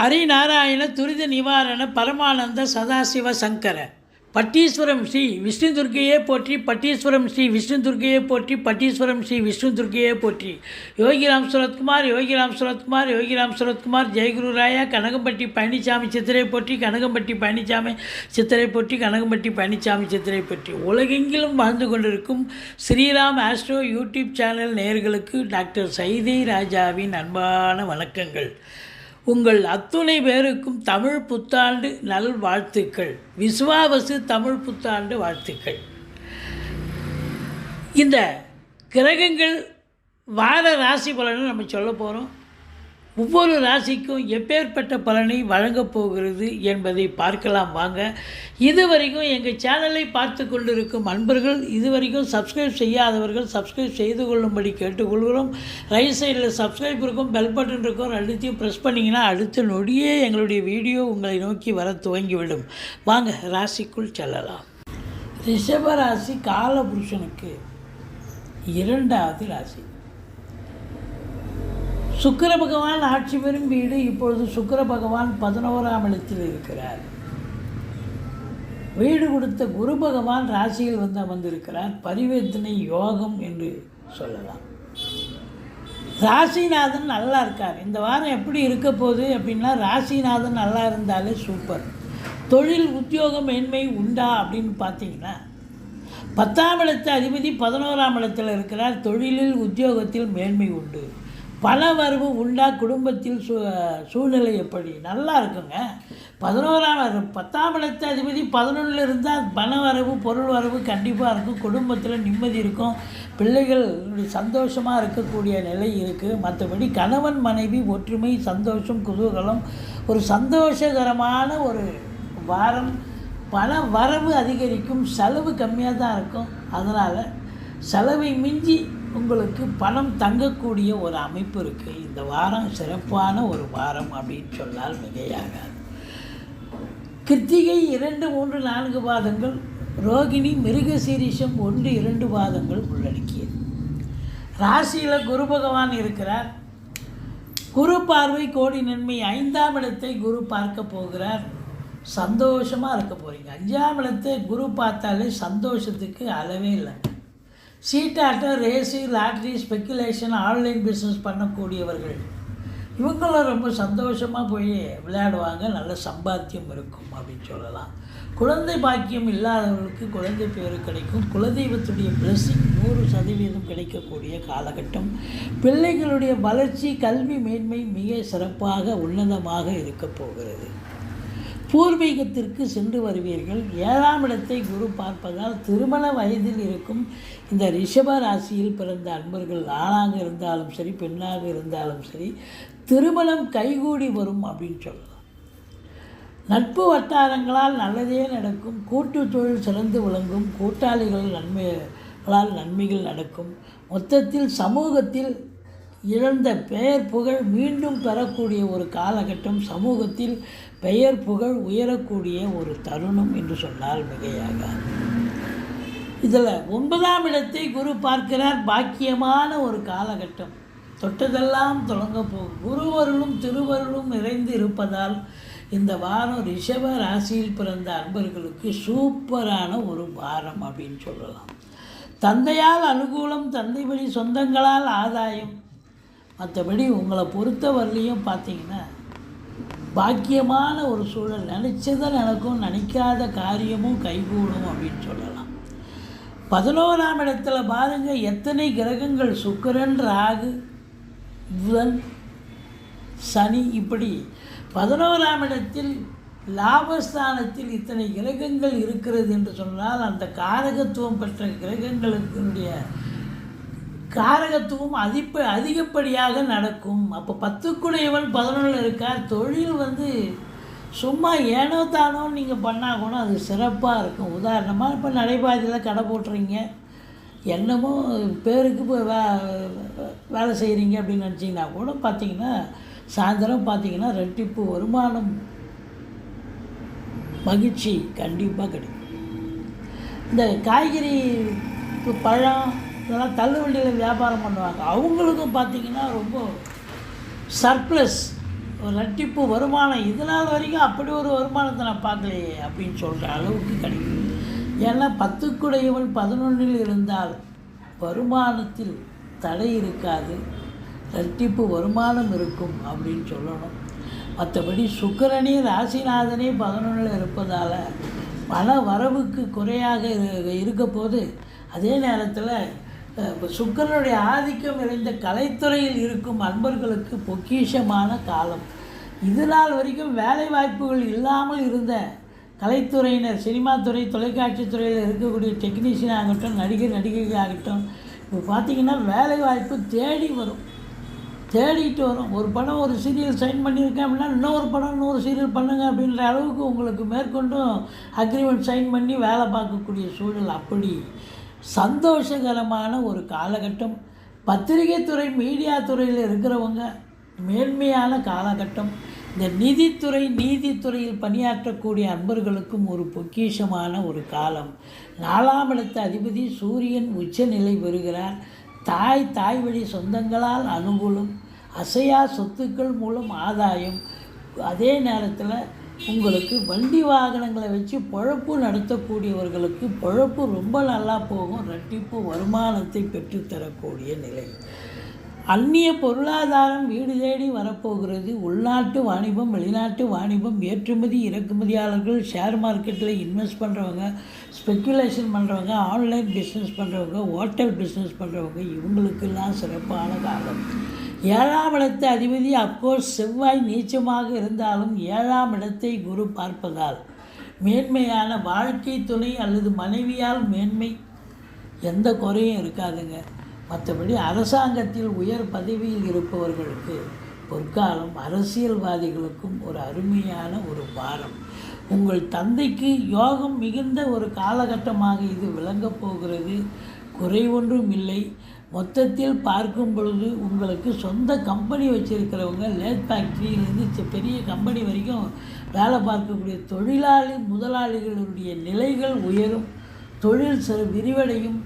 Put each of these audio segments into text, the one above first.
ஹரிநாராயண துரித நிவாரண பரமானந்த சதாசிவ சங்கர. பட்டீஸ்வரம் ஸ்ரீ விஷ்ணு துர்க்கையே போற்றி பட்டீஸ்வரம் ஸ்ரீ விஷ்ணு துர்க்கையே போற்றி பட்டீஸ்வரம் ஸ்ரீ விஷ்ணு துர்க்கையே போற்றி. யோகிராம் சுரத்குமார் யோகிராம் சுரத்குமார் யோகிராம் சுரத்குமார் ஜெயகுரு ராயா கனகம்பட்டி பழனிசாமி சித்திரை போற்றி கனகம்பட்டி பழனிசாமி சித்திரை போற்றி கனகம்பட்டி பழனிசாமி சித்திரை போற்றி. உலகெங்கிலும் வாழ்ந்து கொண்டிருக்கும் ஸ்ரீராம் ஆஸ்ட்ரோ யூடியூப் சேனல் நேயர்களுக்கு டாக்டர் சைதை ராஜாவின் அன்பான வணக்கங்கள். உங்கள் அத்துணை பேருக்கும் தமிழ் புத்தாண்டு நல் வாழ்த்துக்கள். விசுவாவசு தமிழ் புத்தாண்டு வாழ்த்துக்கள். இந்த கிரகங்கள் வார ராசி பலனை நம்ம சொல்ல போகிறோம் ஒவ்வொரு ராசிக்கும் எப்பேற்பட்ட பலனை வழங்கப் போகிறது என்பதை பார்க்கலாம் வாங்க. இதுவரைக்கும் எங்கள் சேனலை பார்த்து கொண்டிருக்கும் அன்பர்கள் இதுவரைக்கும் சப்ஸ்கிரைப் செய்யாதவர்கள் சப்ஸ்கிரைப் செய்து கொள்ளும்படி கேட்டுக்கொள்கிறோம். ரைட் சைடில் சப்ஸ்கிரைப் இருக்கும் பெல் பட்டன் இருக்கும் ரெண்டுத்தையும் ப்ரெஸ் பண்ணிங்கன்னா அடுத்த நொடியே எங்களுடைய வீடியோ உங்களை நோக்கி வர துவங்கிவிடும். வாங்க ராசிக்குள் செல்லலாம். ரிஷபராசி காலபுருஷனுக்கு இரண்டாவது ராசி. சுக்கர பகவான் ஆட்சி பெறும் வீடு இப்பொழுது சுக்கர பகவான் பதினோராம் இடத்தில் இருக்கிறார். வீடு கொடுத்த குரு பகவான் ராசியில் வந்து அமர்ந்திருக்கிறார். பரிவர்த்தனை யோகம் என்று சொல்லலாம். ராசிநாதன் நல்லா இருக்கார். இந்த வாரம் எப்படி இருக்க போகுது அப்படின்னா ராசிநாதன் நல்லா இருந்தாலே சூப்பர். தொழில் உத்தியோகம் மேன்மை உண்டா அப்படின்னு பார்த்தீங்கன்னா பத்தாம் இடத்து அதிபதி பதினோராம் இடத்தில் இருக்கிறார். தொழிலில் உத்தியோகத்தில் மேன்மை உண்டு. பண வரவு உண்டா குடும்பத்தில் சூ சூழ்நிலை எப்படி? நல்லா இருக்குங்க. பதினோராம் வரவு பத்தாம் இடத்து அதிபதி பதினொன்றில் இருந்தால் பண வரவு பொருள் வரவு கண்டிப்பாக இருக்கும். குடும்பத்தில் நிம்மதி இருக்கும். பிள்ளைகள் சந்தோஷமாக இருக்கக்கூடிய நிலை இருக்குது மற்றபடி கணவன் மனைவி ஒற்றுமை சந்தோஷம் குதூகலம் ஒரு சந்தோஷகரமான ஒரு வாரம். பண வரவு அதிகரிக்கும். செலவு கம்மியாக தான் இருக்கும். அதனால் செலவை மிஞ்சி உங்களுக்கு பணம் தங்கக்கூடிய ஒரு அமைப்பு இருக்குது இந்த வாரம் சிறப்பான ஒரு வாரம் அப்படின்னு சொன்னால் மிகையாகாது. கிருத்திகை இரண்டு மூன்று நான்கு பாதங்கள் ரோகிணி மிருகசீரிஷம் ஒன்று இரண்டு பாதங்கள் உள்ளடக்கியது. ராசியில் குரு பகவான் இருக்கிறார். குரு பார்வை கோடி நன்மை. ஐந்தாம் இடத்தை குரு பார்க்க போகிறார். சந்தோஷமாக இருக்க போகிறீங்க அஞ்சாம் இடத்தை குரு பார்த்தாலே சந்தோஷத்துக்கு அளவே இல்லை. சீட்டாட்டம் race lottery speculation online business பண்ணக்கூடியவர்கள். இவங்களும் ரொம்ப சந்தோஷமாக போய் விளையாடுவாங்க. நல்ல சம்பாத்தியம் இருக்கும் அப்படின்னு சொல்லலாம். குழந்தை பாக்கியம் இல்லாதவர்களுக்கு குழந்தை பேரு கிடைக்கும். குலதெய்வத்துடைய blessing நூறு சதவீதம் கிடைக்கக்கூடிய காலகட்டம். பிள்ளைகளுடைய வளர்ச்சி கல்வி மேன்மை மிக சிறப்பாக உன்னதமாக இருக்கப் போகிறது. பூர்வீகத்திற்கு சென்று வருவீர்கள். ஏழாம் இடத்தை குரு பார்ப்பதால் திருமண வயதில் இருக்கும் இந்த ரிஷப ராசியில் பிறந்த அன்பர்கள் ஆணாக இருந்தாலும் சரி பெண்ணாக இருந்தாலும் சரி திருமணம் கைகூடி வரும் அப்படின்னு சொல்லலாம். நட்பு வட்டாரங்களால் நல்லதே நடக்கும். கூட்டு தொழில் சிறந்து விளங்கும். கூட்டாளிகள் நன்மைகளால் நன்மைகள் நடக்கும். மொத்தத்தில் சமூகத்தில் இழந்த பெயர் புகழ் மீண்டும் பெறக்கூடிய ஒரு காலகட்டம் சமூகத்தில் பெயர் புகழ் உயரக்கூடிய ஒரு தருணம் என்று சொன்னால் மிகையாகாது. இதில் ஒன்பதாம் இடத்தை குரு பார்க்கிறார். பாக்கியமான ஒரு காலகட்டம். தொட்டதெல்லாம் தொடங்க போகும் குருவருளும் திருவருளும் நிறைந்து இருப்பதால் இந்த வாரம் ரிஷப ராசியில் பிறந்த அன்பர்களுக்கு சூப்பரான ஒரு வாரம் அப்படின்னு சொல்லலாம். தந்தையால் அனுகூலம் தந்தை வழி சொந்தங்களால் ஆதாயம் மற்றபடி உங்களை பொறுத்தவரையிலையும் பார்த்தீங்கன்னா பாக்கியமான ஒரு சூழல் நினச்சதை நடக்கும் நினைக்காத காரியமும் கைகூடும் அப்படின்னு சொல்லலாம். பதினோராம் இடத்துல பாருங்கள் எத்தனை கிரகங்கள் சுக்கரன் ராகு புதன் சனி இப்படி பதினோராம் இடத்தில் லாபஸ்தானத்தில் இத்தனை கிரகங்கள் இருக்கிறது என்று சொன்னால் அந்த காரகத்துவம் பெற்ற கிரகங்களுடைய காரகத்துவம் அதிப்ப அதிகப்படியாக நடக்கும். அப்போ பத்துக்குடையவன் பதினொன்றில் இருக்கார். தொழில் வந்து சும்மா ஏனோ தானோ நீங்கள் பண்ணால் கூட அது சிறப்பாக இருக்கும். உதாரணமாக இப்போ நடைபாதையில் கடை போட்டுறீங்க என்னமோ பேருக்கு வே வேலை செய்கிறீங்க அப்படின்னு நினச்சிங்கன்னா கூட பார்த்தீங்கன்னா சாயந்தரம் பார்த்தீங்கன்னா ரெட்டிப்பு வருமானம் மகிழ்ச்சி கண்டிப்பாக கிடைக்கும். இந்த காய்கறி பழம் இதெல்லாம் தள்ளுவண்டியில் வியாபாரம் பண்ணுவாங்க. அவங்களுக்கும் பார்த்தீங்கன்னா ரொம்ப சர்ப்ளஸ் ஒரு ரெட்டிப்பு வருமானம். இது நாள் வரைக்கும் அப்படி ஒரு வருமானத்தை நான் பார்க்கலையே அப்படின்னு சொல்கிற அளவுக்கு கிடைக்கும் ஏன்னா பத்துக்குடையவன் பதினொன்றில் இருந்தால் வருமானத்தில் தடை இருக்காது. ரெட்டிப்பு வருமானம் இருக்கும் அப்படின்னு சொல்லணும். மற்றபடி சுக்கிரனே ராசிநாதனே பதினொன்றில் இருப்பதால் பண வரவுக்கு குறையாக இரு- இருக்க போது அதே நேரத்தில் சுக்கரனுடைய ஆதிக்கம் நிறைந்த கலைத்துறையில் இருக்கும் அன்பர்களுக்கு பொக்கிஷமான காலம். இது நாள் வரைக்கும் வேலை வாய்ப்புகள் இல்லாமல் இருந்த கலைத்துறையினர் சினிமா துறை தொலைக்காட்சி துறையில் இருக்கக்கூடிய டெக்னீஷியன் ஆகட்டும் நடிகர் நடிகை ஆகட்டும் இப்போ பார்த்தீங்கன்னா வேலை வாய்ப்பு தேடி வரும். தேடிட்டு வரும். ஒரு படம் ஒரு சீரியல் சைன் பண்ணியிருக்கேன் அப்படின்னா இன்னொரு படம் இன்னொரு சீரியல் பண்ணுங்க அப்படின்ற அளவுக்கு உங்களுக்கு மேற்கொண்டும் அக்ரிமெண்ட் சைன் பண்ணி வேலை பார்க்கக்கூடிய சூழல் அப்படி. சந்தோஷகரமான ஒரு காலகட்டம். பத்திரிகை துறை மீடியா துறையில் இருக்கிறவங்க மேன்மையான காலகட்டம். இந்த நிதித்துறை நீதித்துறையில் பணியாற்றக்கூடிய அன்பர்களுக்கும் ஒரு பொக்கிஷமான ஒரு காலம். நாலாம் இடத்த அதிபதி சூரியன் உச்சநிலை பெறுகிறார். தாய் தாய் வழி சொந்தங்களால் அனுகூலம் அசையா சொத்துக்கள் மூலம் ஆதாயம். அதே நேரத்தில் உங்களுக்கு வண்டி வாகனங்களை வச்சு பொழப்பு நடத்தக்கூடியவர்களுக்கு பொழப்பு ரொம்ப நல்லா போகும் ரெட்டிப்பு வருமானத்தை பெற்றுத்தரக்கூடிய நிலை. அந்நிய பொருளாதாரம் வீடு தேடி வரப்போகிறது. உள்நாட்டு வாணிபம் வெளிநாட்டு வாணிபம் ஏற்றுமதி இறக்குமதியாளர்கள் ஷேர் மார்க்கெட்டில் இன்வெஸ்ட் பண்ணுறவங்க ஸ்பெக்குலேஷன் பண்ணுறவங்க ஆன்லைன் பிஸ்னஸ் பண்ணுறவங்க ஹோட்டல் பிஸ்னஸ் பண்ணுறவங்க இவங்களுக்கெல்லாம் சிறப்பான காலம். ஏழாம் இடத்து அதிபதி அப்கோர்ஸ் செவ்வாய் நீச்சமாக இருந்தாலும் ஏழாம் இடத்தை குரு பார்ப்பதால் மேன்மையான வாழ்க்கை துணை அல்லது மனைவியால் மேன்மை எந்த குறையும் இருக்காதுங்க. மற்றபடி அரசாங்கத்தில் உயர் பதவியில் இருப்பவர்களுக்கு பொற்காலம் அரசியல்வாதிகளுக்கும் ஒரு அருமையான ஒரு வாரம். உங்கள் தந்தைக்கு யோகம் மிகுந்த ஒரு காலகட்டமாக இது விளங்கப் போகிறது. குறை ஒன்றும் இல்லை மொத்தத்தில் பார்க்கும் பொழுது உங்களுக்கு சொந்த கம்பெனி வச்சுருக்கிறவங்க லேத் ஃபேக்ட்ரியிலேருந்து பெரிய கம்பெனி வரைக்கும் வேலை பார்க்கக்கூடிய தொழிலாளி முதலாளிகளுடைய நிலைகள் உயரும். தொழில் சிறு விரிவடையும்.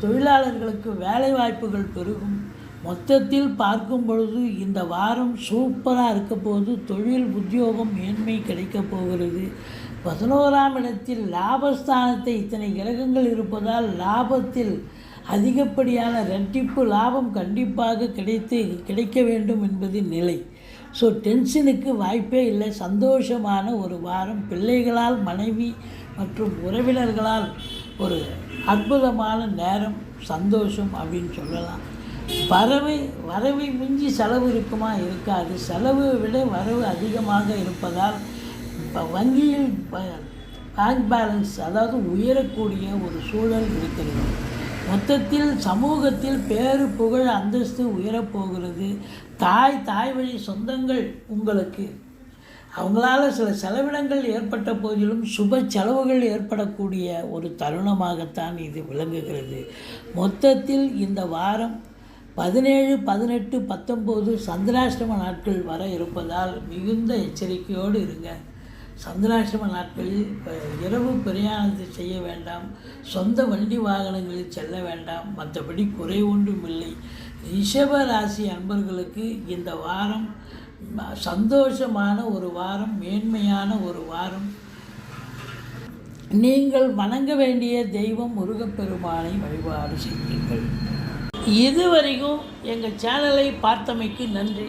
தொழிலாளர்களுக்கு வேலை வாய்ப்புகள் பெருகும். மொத்தத்தில் பார்க்கும் பொழுது இந்த வாரம் சூப்பராக இருக்க போது தொழில் உத்தியோகம் மேன்மை கிடைக்கப் போகிறது. பதினோராம் இடத்தில் லாபஸ்தானத்தை இத்தனை கிரகங்கள் இருப்பதால் லாபத்தில் அதிகப்படியான ரெட்டிப்பு லாபம் கண்டிப்பாக கிடைத்து கிடைக்க வேண்டும் என்பது நிலை. ஸோ டென்ஷனுக்கு வாய்ப்பே இல்லை. சந்தோஷமான ஒரு வாரம். பிள்ளைகளால் மனைவி மற்றும் உறவினர்களால் ஒரு அற்புதமான நேரம் சந்தோஷம் அப்படின்னு சொல்லலாம். வரவை வரவை மிஞ்சி செலவு இருக்குமா? இருக்காது. செலவை விட வரவு அதிகமாக இருப்பதால் இப்போ வங்கியில் பேங்க் பேலன்ஸ் அதாவது உயரக்கூடிய ஒரு சூழல் இருக்கிறது. மொத்தத்தில் சமூகத்தில் பேரு புகழ் அந்தஸ்து உயரப்போகிறது. தாய் தாய் வழி சொந்தங்கள் உங்களுக்கு. அவங்களால சில செலவினங்கள் ஏற்பட்ட போதிலும் சுப செலவுகள் ஏற்படக்கூடிய ஒரு தருணமாகத்தான் இது விளங்குகிறது. மொத்தத்தில் இந்த வாரம் பதினேழு பதினெட்டு பத்தொம்போது சந்திராஷ்டம நாட்கள் வர இருப்பதால் மிகுந்த எச்சரிக்கையோடு இருங்க. சந்திராசிரம நாட்களில் இரவு பிரயாணத்தை செய்ய வேண்டாம் சொந்த வண்டி வாகனங்களில் செல்ல வேண்டாம் மற்றபடி குறை ஒன்றும் இல்லை. ரிஷப ராசி அன்பர்களுக்கு இந்த வாரம் சந்தோஷமான ஒரு வாரம் மேன்மையான ஒரு வாரம். நீங்கள் வணங்க வேண்டிய தெய்வம் முருகப்பெருமானை வழிபாடு செய்யுங்கள். இதுவரைக்கும் எங்கள் சேனலை பார்த்தமைக்கு நன்றி.